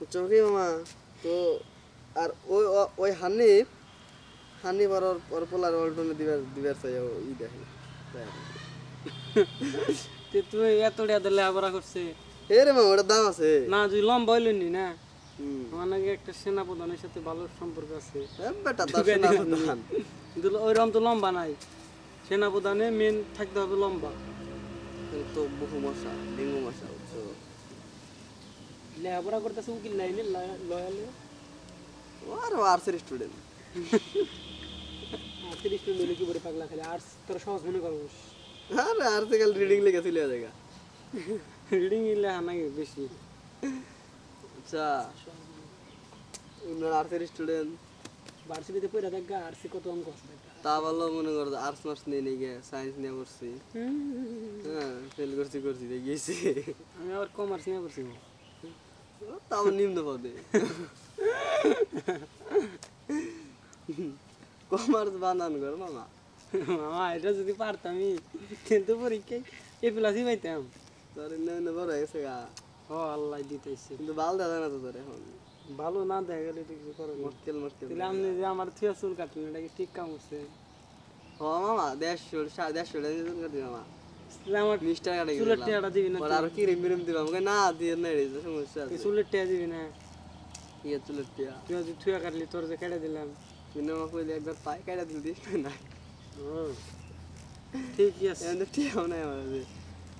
বুঝছ কি মামা তো আর ওই ওই হানিফ হানিফ আর ওর- পোলার অল্টনে দিবার দিবার চাই ই দেখে। তাই এত টাকা দিলে আবার করছে? এ রে মামা ওটার দাম আছে। না তুই লম্বা হইলি না আমার একটা সেনা প্রধানের সাথে ভালো সম্পর্ক আছে। কিন্তু ওইরকম তো লম্বা নাই। সেনা প্রধানে মেন থাকতে হবে লম্বা। কিন্তু তো বহু মশা ডেঙ্গু মশা বুঝছ? লেখাপড়া করতেছে উকিল লাইনে লয়ালে ও আর আর্টসের স্টুডেন্ট তিরিশ মিনিট কি করে পাগলা খালি আর্টস তোর সহজ মনে করব আরে আর্টসে কাল রিডিং লিখে চলে জায়গা রিডিং লেখা নাকি বেশি আচ্ছা উনার আর্টসের স্টুডেন্ট ভার্সিটিতে পড়ে দেখা আর্টসে কত অঙ্ক আছে তা ভালো মনে করো আর্টস মার্টস নিয়ে নিয়ে গিয়ে সায়েন্স নিয়ে করছি হ্যাঁ ফেল করছি করছি দেখিয়েছি আমি আবার কমার্স নিয়ে করছি তাও নিম্ন পদে কমার্স বানান কর মামা। মামা এটা যদি পারতামই কিন্তু পরীক্ষায় এ প্লাসই পাইতাম। তোর ইন্ন বড় হয়ে গেছে গা। ও আল্লাহ দিতেছে। কিন্তু বাল দাদা না তো তোর এখন। ভালো না দেখা গেলে তো কিছু করো না মক্কেল মক্কেল তাহলে আপনি যে আমার থিয়া চুল কাটলেন এটা কি ঠিক কাম হচ্ছে? হ মামা দেড়শো দেড়শো টাকা করে মামা।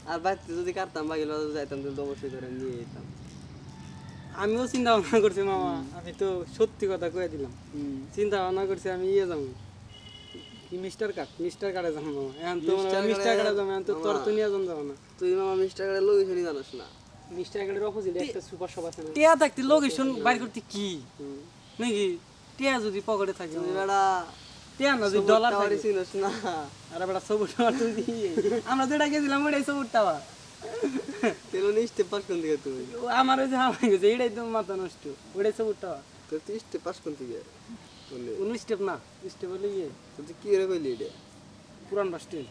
আরও যদি বাড়িতে কাটতাম বাকি যাইতাম তো অবশ্যই ধরে নিয়ে যেতাম। আমিও চিন্তা ভাবনা করছি মামা। আমি তো সত্যি কথা কয়ে দিলাম। চিন্তা ভাবনা করছি আমি ইয়ে যাব। মিস্টার কাট মিস্টার কাটে যাব মামা এখন তো মিস্টার মিস্টার কাটে কাটে এখন তো তোর তো নিয়ে যান যাব না। তুই মামা কাটে জানোস না। মিস্টার কাটের অপোজিট একটা সুপার শপ আছে না? টিয়া থাকতে লোকেশন বাইর করতে কি? নাকি টিয়া যদি পকেটে থাকে? বেড়া টিয়া না যদি ডলার থাকে? চিনোস না। আরে বেটা সবুজ টাওয়ার তুই আমরা যেটা গেছিলাম ওটাই সবুজ টাওয়ার। তেল স্টেপ পাস কোন দিকে তুই ও আমার ওই যে এটাই তো মাথা নষ্ট। সবুজ টাওয়ার। তুই পাস কোন দিকে? উনিশ স্টেপ না স্টেপ হলে ইয়ে কি রে কইলি এটা? পুরান বাস স্ট্যান্ড